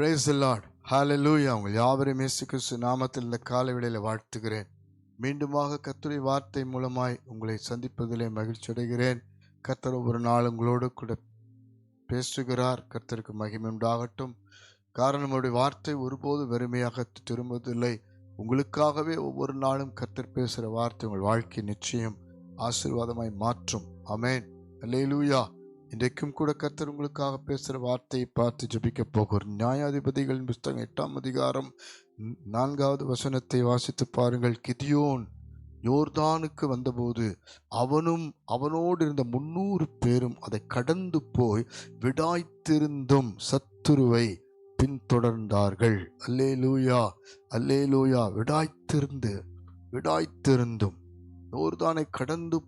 Brace Lord ஹாலலூயா உங்கள் யாவரும் இயேசு கிறிஸ்து நாமத்தில் இந்த காலவிடையில் வாழ்த்துகிறேன். மீண்டுமாக கத்துரை வார்த்தை மூலமாய் உங்களை சந்திப்பதிலே மகிழ்ச்சி அடைகிறேன். கர்த்தர் ஒவ்வொரு நாள் உங்களோடு கூட பேசுகிறார். கர்த்தருக்கு மகிமை உண்டாகட்டும். காரணம் அவருடைய வார்த்தை ஒருபோது வெறுமையாக திரும்புவதில்லை. உங்களுக்காகவே ஒவ்வொரு நாளும் கர்த்தர் பேசுகிற வார்த்தை உங்கள் வாழ்க்கை நிச்சயம் ஆசீர்வாதமாய் மாற்றும். அமேன் அல்லேலூயா இன்றைக்கும் கூட கர்த்தர் உங்களுக்காக பேசுகிற வார்த்தையை பார்த்து ஜபிக்க போகிறோம். நியாயாதிபதிகளின் புஸ்தகம் எட்டாம் அதிகாரம் நான்காவது வசனத்தை வாசித்து பாருங்கள். கிதியோன் யோர்தானுக்கு வந்தபோது அவனும் அவனோடு இருந்த முன்னூறு பேரும் அதை கடந்து போய் விடாய்த்திருந்தும் சத்துருவை பின்தொடர்ந்தார்கள். அல்லே லூயா அல்லே லூயா விடாய்த்திருந்து விடாய்த்திருந்தும். யோர்தானை கடந்து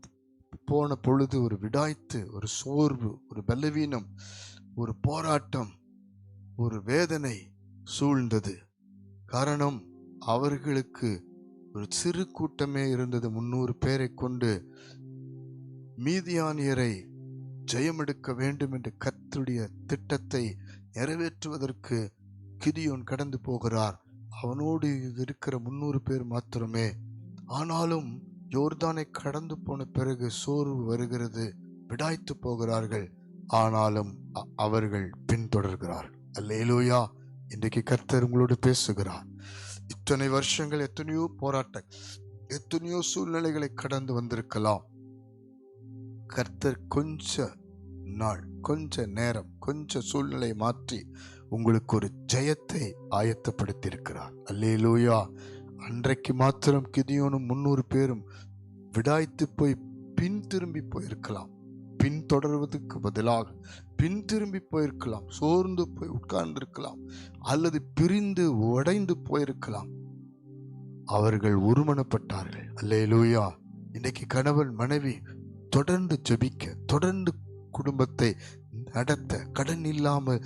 போன பொழுது ஒரு விடாய்த்து ஒரு சோர்வு ஒரு பலவீனம் ஒரு போராட்டம் ஒரு வேதனை சூழ்ந்தது. காரணம் அவர்களுக்கு ஒரு சிறு கூட்டமே இருந்தது. முன்னூறு பேரை கொண்டு மீதியானியரை ஜெயமெடுக்க வேண்டும் என்று கத்துடைய திட்டத்தை நிறைவேற்றுவதற்கு கிதியோன் கடந்து போகிறார். அவனோடு இருக்கிற முன்னூறு பேர் மாத்திரமே. ஆனாலும் யோர்தானை கடந்து போன பிறகு சோர்வு வருகிறது விடாய்த்து போகிறார்கள். ஆனாலும் அவர்கள் பின்தொடர்கிறார்கள் அல்லேலூயா! இன்றைக்கு கர்த்தர் உங்களோடு பேசுகிறார். இத்தனை வருஷங்கள் எத்தனையோ போராட்டம் எத்தனையோ சூழ்நிலைகளை கடந்து வந்திருக்கலாம். கர்த்தர் கொஞ்ச நாள் கொஞ்ச நேரம் கொஞ்ச சூழ்நிலை மாற்றி உங்களுக்கு ஒரு ஜெயத்தை ஆயத்தப்படுத்தியிருக்கிறார். அல்லேலூயா! அன்றைக்கு மாத்திரம் கிதியோனும் முன்னூறு பேரும் விடாய்த்து போய் பின் திரும்பி போயிருக்கலாம். பின் தொடர்வதற்கு பதிலாக பின் திரும்பி போயிருக்கலாம். சோர்ந்து போய் உட்கார்ந்திருக்கலாம். அல்லது பிரிந்து உடைந்து போயிருக்கலாம். அவர்கள் ஒருமனப்பட்டார்கள் அல்லேலூயா. இன்னைக்கு கணவன் மனைவி தொடர்ந்து ஜெபிக்க தொடர்ந்து குடும்பத்தை நடத்த கடன் இல்லாமல்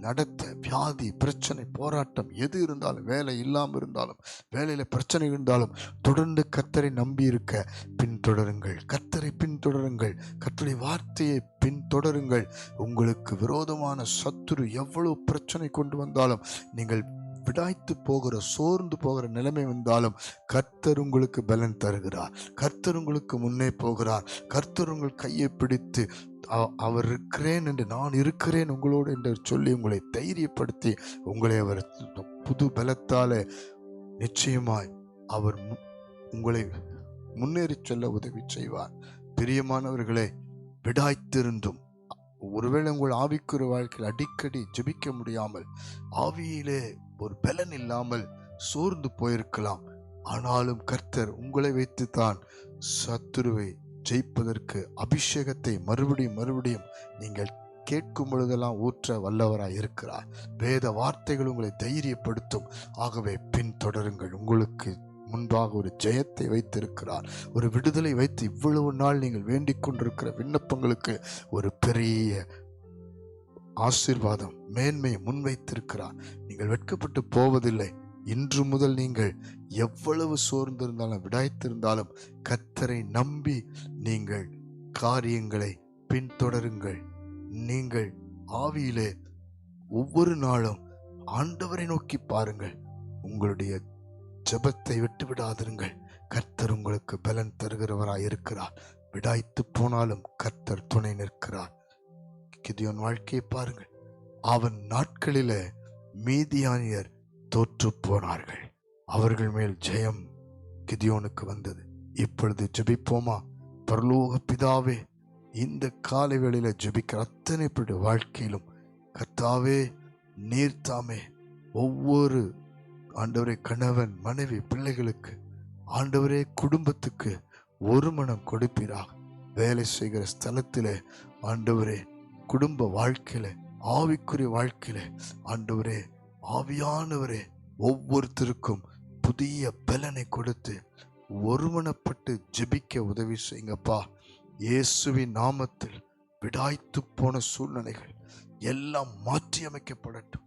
நடத்த வியாதி பிரச்சனை போராட்டம் எது இருந்தாலும் வேலை இல்லாமல் இருந்தாலும் வேலையில் பிரச்சனை இருந்தாலும் தொடர்ந்து கத்தரை நம்பி இருக்க பின்தொடருங்கள். கத்தரை பின்தொடருங்கள். கத்தரை வார்த்தையை பின்தொடருங்கள். உங்களுக்கு விரோதமான சத்துரு எவ்வளவு பிரச்சனை கொண்டு வந்தாலும் நீங்கள் விடாய்த்து போகிற சோர்ந்து போகிற நிலைமை வந்தாலும் கர்த்தர் உங்களுக்கு பலன் தருகிறார். கர்த்தர் உங்களுக்கு முன்னே போகிறார். கர்த்தர் உங்கள் கையை பிடித்து அவர் இருக்கிறேன் என்று நான் இருக்கிறேன் உங்களோடு என்று சொல்லி உங்களை தைரியப்படுத்தி உங்களை அவர் புது பலத்தால் நிச்சயமாய் அவர் மு- உங்களை முன்னேறி செல்ல உதவி செய்வார். பிரியமானவர்களே விடாய்த்திருந்தும் ஒருவேளை உங்கள் ஆவிக்குரிய வாழ்க்கையில் அடிக்கடி ஜெபிக்க முடியாமல் ஆவியிலே ஒரு பலன் இல்லாமல் சோர்ந்து போயிருக்கலாம். ஆனாலும் கர்த்தர் உங்களை வைத்துத்தான் சத்துருவை ஜெயிப்பதற்கு அபிஷேகத்தை மறுபடியும் மறுபடியும் நீங்கள் கேட்கும் பொழுதெல்லாம் ஊற்ற வல்லவராய் இருக்கிறார். வேத வார்த்தைகள் உங்களை தைரியப்படுத்தும். ஆகவே பின்தொடருங்கள். உங்களுக்கு முன்பாக ஒரு ஜெயத்தை வைத்திருக்கிறார். ஒரு விடுதலை வைத்து இவ்வளவு நாள் நீங்கள் வேண்டிக் கொண்டிருக்கிற விண்ணப்பங்களுக்கு ஒரு பெரிய ஆசீர்வாதம் மேன்மையை முன்வைத்திருக்கிறார். நீங்கள் வெட்கப்பட்டு போவதில்லை. இன்று முதல் நீங்கள் எவ்வளவு சோர்ந்திருந்தாலும் விடாய்த்திருந்தாலும் கர்த்தரை நம்பி நீங்கள் காரியங்களை பின்தொடருங்கள். நீங்கள் ஆவியிலே ஒவ்வொரு நாளும் ஆண்டவரை நோக்கி பாருங்கள். உங்களுடைய ஜெபத்தை விட்டுவிடாதிருங்கள். கர்த்தர் உங்களுக்கு பலன் தருகிறவராய் இருக்கிறார் விடாய்த்து போனாலும் கர்த்தர் துணை நிற்கிறார். கிதியோன் வாழ்க்கையை பாருங்கள். அவன் நாட்களில மீதியானியர் தோற்று போனார்கள். அவர்கள் மேல் ஜெயம் கிதியோனுக்கு வந்தது. இப்பொழுது ஜெபிப்போமா? பரலோக பிதாவே இந்த காலை வேளையில ஜெபிக்கிற அத்தனை பேருடைய வாழ்க்கையிலும் கத்தாவே நீர் தாமே. ஒவ்வொரு ஆண்டவரே கணவன் மனைவி பிள்ளைகளுக்கு ஆண்டவரே குடும்பத்துக்கு ஒரு மனம் கொடுப்பீராக. வேலை செய்கிற ஸ்தலத்திலே ஆண்டவரே குடும்ப வாழ்க்கையில ஆவிக்குரிய வாழ்க்கையில ஆண்டவரே ஆவியானவரே ஒவ்வொருத்தருக்கும் புதிய பலனை கொடுத்து ஒருமனப்பட்டு ஜெபிக்க உதவி செய்யுங்கப்பா. இயேசுவின் நாமத்தில் விடாய்த்து போன சூழ்நிலைகள் எல்லாம் மாற்றி அமைக்கப்படட்டும்.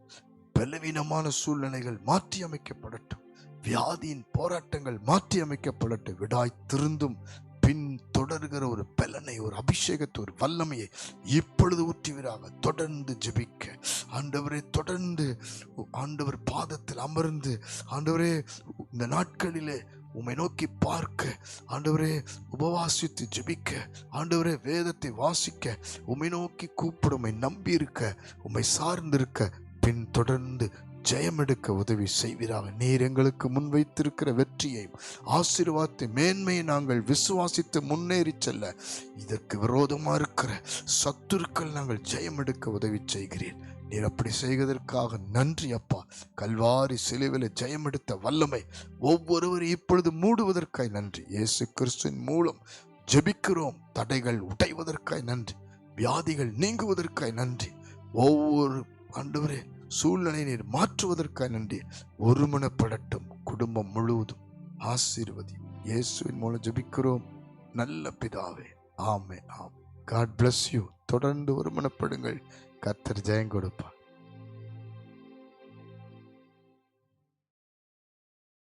பலவீனமான சூழ்நிலைகள் மாற்றி அமைக்கப்படட்டும். வியாதியின் போராட்டங்கள் மாற்றி அமைக்கப்படட்டும். விடாய் திருந்தும் பின் தொடர்கிற ஒரு பல அபிஷேகத்தோர் ஒரு வல்லமையை இப்பொழுது ஊற்றுவீராக தொடர்ந்து ஜெபிக்க. ஆண்டவரே தொடர்ந்து ஆண்டவர் பாதத்தில் அமர்ந்து ஆண்டவரே இந்த நாட்களிலே உம்மை நோக்கி பார்க்க ஆண்டவரே உபவாசித்து ஜெபிக்க ஆண்டவரே வேதத்தை வாசிக்க உம்மை நோக்கி கூப்பிட உம்மை நம்பி இருக்க உம்மை சார்ந்திருக்க பின் தொடர்ந்து ஜெயமெடுக்க உதவி செய்வீராக. நீர் எங்களுக்கு முன்வைத்திருக்கிற வெற்றியையும் ஆசீர்வாதத்தை மேன்மையை நாங்கள் விசுவாசித்து முன்னேறி செல்ல இதற்கு விரோதமா இருக்கிற சத்துருக்கள் நாங்கள் ஜெயமெடுக்க உதவி செய்கிறீர் நீர் அப்படி செய்வதற்காக நன்றி அப்பா. கல்வாரி சிலுவில ஜெயமெடுத்த வல்லமை ஒவ்வொருவரும் இப்பொழுது மூடுவதற்காய் நன்றி. இயேசு கிறிஸ்துவின் மூலம் ஜெபிக்கிறோம். தடைகள் உடைவதற்காய் நன்றி. வியாதிகள் நீங்குவதற்காய் நன்றி. ஒவ்வொரு ஆண்டவரே சூழ்நிலை நீர் மாற்றுவதற்காக நன்றி. ஒருமனப்படட்டும். குடும்பம் முழுவதும் ஆசீர்வதி இயேசுவின் மூலம் ஜபிக்கிறோம். நல்ல பிதாவே. ஆமே ஆம் காட் பிளஸ் யூ தொடர்ந்து ஒருமனப்படுங்கள். கத்தர் ஜெயம் கொடுப்பார்.